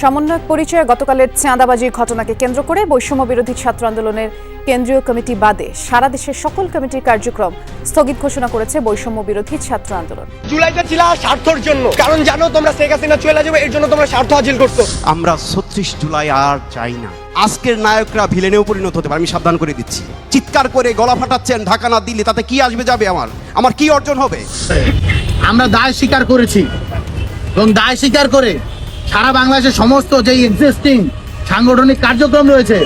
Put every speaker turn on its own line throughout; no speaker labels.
সমন্বয়ক পরিচয়ে গতকালের চাঁদাবাজির ঘটনাকে কেন্দ্র করে বৈষম্য বিরোধী ছাত্র আন্দোলনের কেন্দ্রীয় কমিটি বাদে সারা দেশের সকল কমিটির কার্যক্রম স্থগিত ঘোষণা করেছে বৈষম্য বিরোধী ছাত্র আন্দোলন।
জুলাইটা ছিল স্বার্থর জন্য। কারণ জানো তোমরা শেখ হাসিনা চলে যাবে এর জন্য তোমরা স্বার্থ হাসিল করতো
আমরা ছত্রিশ জুলাই আর চাই না। আজকের নায়করা ভিলেনেও পরিণত হতে পারে আমি সাবধান করে দিচ্ছি। চিৎকার করে গলা ফাটাচ্ছেন ঢাকা না দিলে তাতে কি আসবে যাবে আমার? আমার কি অর্জন হবে?
আমরা দায় স্বীকার করেছি এবং দায় স্বীকার করে সারা বাংলাদেশের সমস্ত যে এক্সিস্টিং সাংগঠনিক কার্যক্রম রয়েছে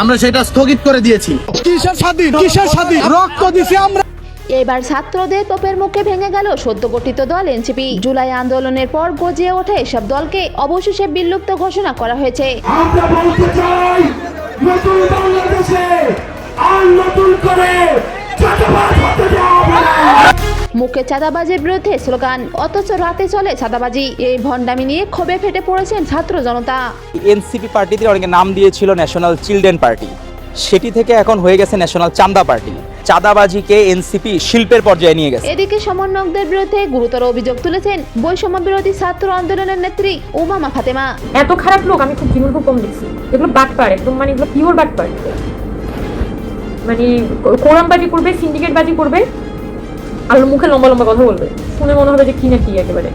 আমরা সেটা স্থগিত করে দিয়েছি।
কিসের স্বাধীন? কিসের স্বাধীন? রক্ত দিছি আমরা।
এবার ছাত্রদের তোপের মুখে ভেঙে গেল সদ্য গঠিত দল এনসিপি। জুলাই আন্দোলনের পর গজিয়ে ওঠা এসব দলকে অবশেষে বিলুপ্ত ঘোষণা করা হয়েছে।
আমরা বলতে চাই নতুন বাংলাদেশে
মুখে চাঁদাবাজির বিরুদ্ধে স্লোগান অথচ রাতে চলে চাঁদাবাজি। এই ভণ্ডামি নিয়ে ক্ষোভে ফেটে পড়েছেন ছাত্র জনতা।
এনসিপি পার্টিতে অনেকে নাম দিয়েছিল ন্যাশনাল চিলড্রেন পার্টি। সেটি থেকে এখন হয়ে গেছে ন্যাশনাল চাঁদা পার্টি। চাঁদাবাজিকে এনসিপি শিল্পের পর্যায়ে নিয়ে গেছে।
এদিকে সমন্বয়কদের বিরুদ্ধে গুরুতর অভিযোগ তুলেছেন বৈষম্য বিরোধী ছাত্র আন্দোলনের নেত্রী উমামা ফাতেমা।
এত খারাপ লোক আমি খুব জীবন খুব কম দেখছি। এগুলো বাটপার একদম মানে এগুলো পিওর বাটপার মানে কোরাম বাজি করবে সিন্ডিকেট বাজি করবে আর মুখে লম্বা লম্বা কথা বলবে। শুনে মনে হবে যে কি না কি একেবারে।